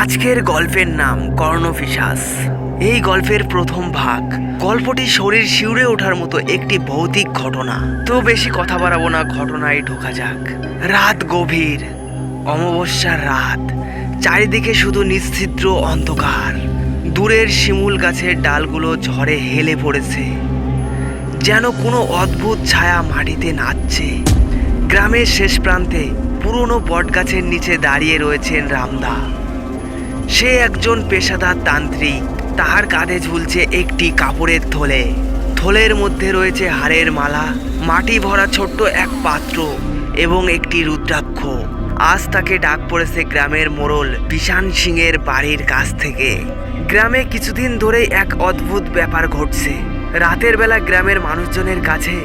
আজকের গল্পের নাম কর্ণফিসাস এই গল্পের প্রথম ভাগ গল্পটি শরীর শিউরে ওঠার মতো একটি ভৌতিক ঘটনা। তো বেশি কথা বাড়াবো না, ঘটনায় ঢোকা যাক। রাত গভীর, অমাবস্যার রাত, চারিদিকে শুধু নিশ্চিদ্র অন্ধকার। দূরের শিমুল গাছের ডালগুলো ঝড়ে হেলে পড়েছে। যেন কোনো অদ্ভুত ছায়া মাটিতে নাচছে। গ্রামের শেষ প্রান্তে পুরনো বটগাছের নিচে দাঁড়িয়ে রয়েছেন রামদা। সে একজন পেশাদার তান্ত্রিক। তাহার কাঁধে ঝুলছে একটি কাপড়ের থলে। থলের মধ্যে রয়েছে হাড়ের মালা, মাটি ভরা ছোট্ট এক পাত্র এবং একটি রুদ্রাক্ষ। আজ তাকে ডাক পড়েছে গ্রামের মোড়ল বিশান সিংয়ের বাড়ির কাছ থেকে। গ্রামে কিছুদিন ধরেই এক অদ্ভুত ব্যাপার ঘটছে। রাতের বেলা গ্রামের মানুষজনের কাছে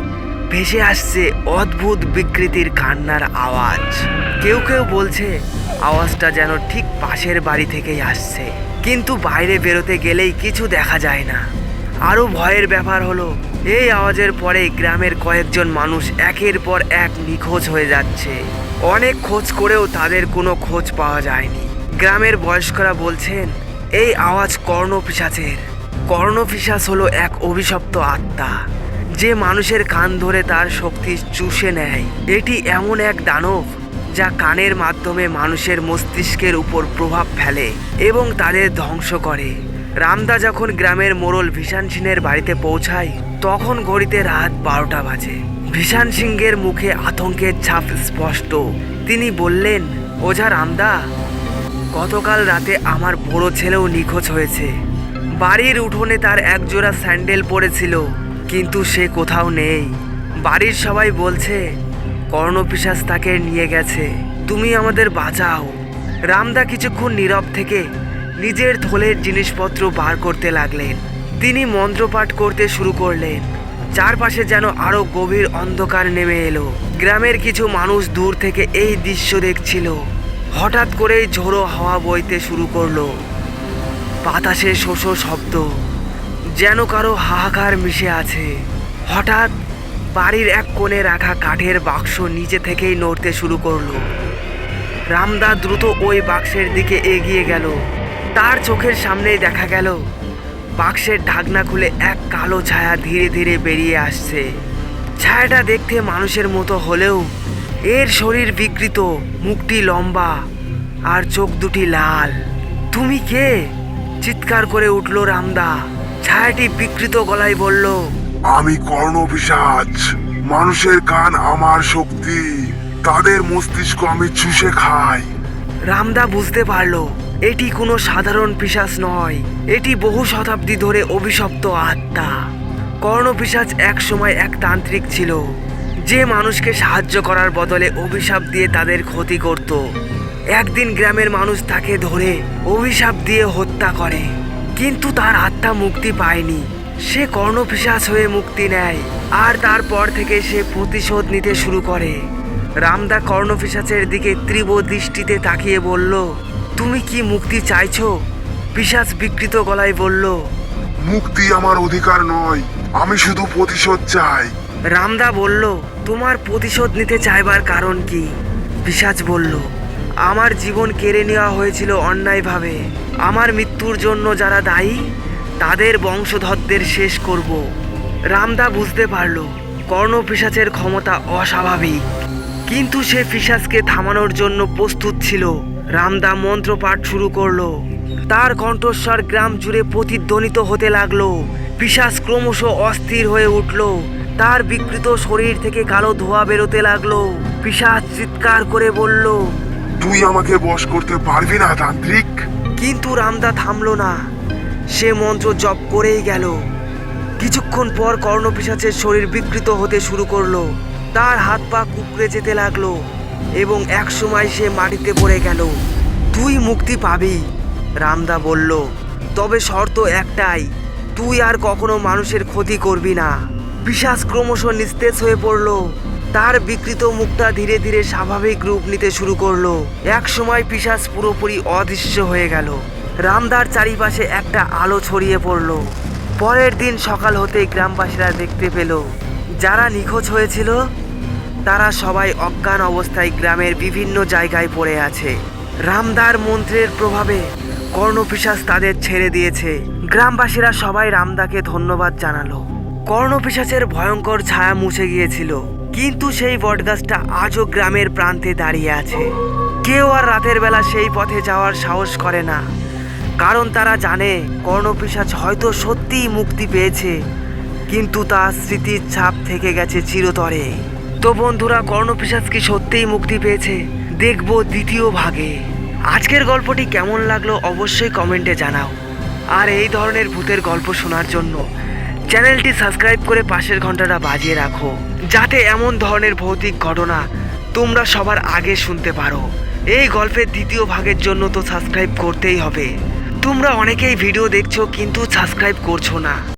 ভেসে আসছে অদ্ভুত বিকৃতির কান্নার আওয়াজ। কেউ কেউ বলছে, আওয়াজটা যেন ঠিক পাশের বাড়ি থেকেই আসছে। কিন্তু বাইরে বেরোতে গেলেই কিছু দেখা যায় না। আরও ভয়ের ব্যাপার হলো, এই আওয়াজের পরে গ্রামের কয়েকজন মানুষ একের পর এক নিখোঁজ হয়ে যাচ্ছে। অনেক খোঁজ করেও তাদের কোনো খোঁজ পাওয়া যায়নি। গ্রামের বয়স্করা বলছেন, এই আওয়াজ কর্ণপিশাচের। কর্ণপিশাচ হলো এক অভিশপ্ত আত্মা। যে মানুষের কান ধরে তার শক্তি চুষে নেয়, এটি এমন এক দানব যা কানের মাধ্যমে মানুষের মস্তিষ্কের উপর প্রভাব ফেলে এবং তাদের ধ্বংস করে। রামদা যখন গ্রামের মোড়ল ভিশান সিংহের বাড়িতে পৌঁছায়, তখন ঘড়িতে রাত বারোটা বাজে। ভিশান সিংহের মুখে আতঙ্কের ছাপ স্পষ্ট। তিনি বললেন ওঝা রামদা, গতকাল রাতে আমার বড় ছেলেও নিখোঁজ হয়েছে। বাড়ির উঠোনে তার একজোড়া স্যান্ডেল পড়েছিল। কিন্তু সে কোথাও নেই। বাড়ির সবাই বলছে, কর্ণপিশাচ তাকে নিয়ে গেছে। তুমি আমাদের বাঁচাও। রামদা কিছুক্ষণ নীরব থেকে নিজের থলের জিনিসপত্র বার করতে লাগলেন। তিনি মন্ত্রপাঠ করতে শুরু করলেন। চারপাশে যেন আরও গভীর অন্ধকার নেমে এলো। গ্রামের কিছু মানুষ দূর থেকে এই দৃশ্য দেখছিল। হঠাৎ করেই ঝোড়ো হাওয়া বইতে শুরু করল। বাতাসে শোষ শব্দ। যেন কারও হাহাকার মিশে আছে। হঠাৎ বাড়ির এক কোণে রাখা কাঠের বাক্স নিচে থেকেই নড়তে শুরু করল। রামদা দ্রুত ওই বাক্সের দিকে এগিয়ে গেল। তার চোখের সামনেই দেখা গেল, বাক্সের ঢাকনা খুলে এক কালো ছায়া ধীরে ধীরে বেরিয়ে আসছে। ছায়াটা দেখতে মানুষের মতো হলেও এর শরীর বিকৃত, মুখটি লম্বা আর চোখ দুটি লাল। তুমি কে? চিৎকার করে উঠল রামদা। ছায়াটি বিকৃত গলায় বলল আমি কর্ণপিশাচ মানুষের কান আমার শক্তি তাদের মস্তিষ্ক আমি চুষে খাই। রামদা বুঝতে পারল এটি কোনো সাধারণ পিশাচ নয় এটি বহু শতাব্দী ধরে অভিশপ্ত আত্মা। কর্ণপিশাচ এক সময় এক তান্ত্রিক ছিল যে মানুষকে সাহায্য করার বদলে অভিশাপ দিয়ে তাদের ক্ষতি করত। একদিন গ্রামের মানুষ তাকে ধরে অভিশাপ দিয়ে হত্যা করে। কিন্তু তার আত্মা মুক্তি পায়নি। সে কর্ণপিশাচ হয়ে মুক্তি নেয়। আর তারপর থেকে সে প্রতিশোধ নিতে শুরু করে। রামদা কর্ণপিশাচের দিকে তীব্র দৃষ্টিতে তাকিয়ে বলল তুমি কি মুক্তি চাইছো? পিশাচ বিকৃত গলায় বলল মুক্তি আমার অধিকার নয় আমি শুধু প্রতিশোধ চাই। রামদা বলল তোমার প্রতিশোধ নিতে চাইবার কারণ কি? পিশাচ বলল আমার জীবন কেড়ে নেওয়া হয়েছিল অন্যায়ভাবে। আমার মৃত্যুর জন্য যারা দায়ী, তাদের বংশধরদের শেষ করব। রামদা বুঝতে পারল কর্ণ পিশাচের ক্ষমতা অস্বাভাবিক। কিন্তু সে পিশাচকে থামানোর জন্য প্রস্তুত ছিল। রামদা মন্ত্রপাঠ শুরু করল। তার কণ্ঠস্বর গ্রাম জুড়ে প্রতিধ্বনিত হতে লাগল। পিশাচ ক্রমশ অস্থির হয়ে উঠল। তার বিকৃত শরীর থেকে কালো ধোঁয়া বেরোতে লাগল। পিশাচ চিৎকার করে বলল, তুই আমাকে বশ করতে পারবি না, তান্ত্রিক? কিন্তু রামদা থামলো না। সে মন্ত্র জপ করেই গেল। কিছুক্ষণ পর কর্ণপিশাচের শরীর বিকৃত হতে শুরু করল। তার হাত পা কুকড়ে যেতে লাগল এবং এক সময় সে মাটিতে পড়ে গেল। তুই মুক্তি পাবি, রামদা বলল। তবে শর্ত একটাই, তুই আর কখনো মানুষের ক্ষতি করবি না। পিশাচ ক্রমশ নিস্তেজ হয়ে পড়ল। তার বিকৃত মুখটা ধীরে ধীরে স্বাভাবিক রূপ নিতে শুরু করল। এক সময় পিশাচ পুরোপুরি অদৃশ্য হয়ে গেল। রামদার চারিপাশে একটা আলো ছড়িয়ে পড়ল। পরের দিন সকাল হতেই গ্রামবাসীরা দেখতে পেল, যারা নিখোঁজ হয়েছিল, তারা সবাই অজ্ঞান অবস্থায় গ্রামের বিভিন্ন জায়গায় পড়ে আছে। রামদার মন্ত্রের প্রভাবে কর্ণপিশাচ তাদের ছেড়ে দিয়েছে। গ্রামবাসীরা সবাই রামদাকে ধন্যবাদ জানালো। কর্ণপিশাচের ভয়ঙ্কর ছায়া মুছে গিয়েছিল। কিন্তু সেই বটগাছটা আজও গ্রামের প্রান্তে দাঁড়িয়ে আছে। কেউ আর রাতের বেলা সেই পথে যাওয়ার সাহস করে না। কারণ তারা জানে কর্ণপিশাচ হয়তো সত্যিই মুক্তি পেয়েছে। কিন্তু তার স্মৃতির ছাপ থেকে গেছে চিরতরে। তো বন্ধুরা, কর্ণপিশাচ কি সত্যিই মুক্তি পেয়েছে? দেখব দ্বিতীয় ভাগে। আজকের গল্পটি কেমন লাগল অবশ্যই কমেন্টে জানাও। আর এই ধরনের ভূতের গল্প শোনার জন্য চ্যানেলটি সাবস্ক্রাইব করে পাশের ঘন্টাটা বাজিয়ে রাখো। যাতে এমন ধরনের ভৌতিক ঘটনা তোমরা সবার আগে শুনতে পারো। এই গল্পের দ্বিতীয় ভাগের জন্য তো সাবস্ক্রাইব করতেই হবে। তোমরা অনেকেই ভিডিও দেখছ কিন্তু সাবস্ক্রাইব করছ না।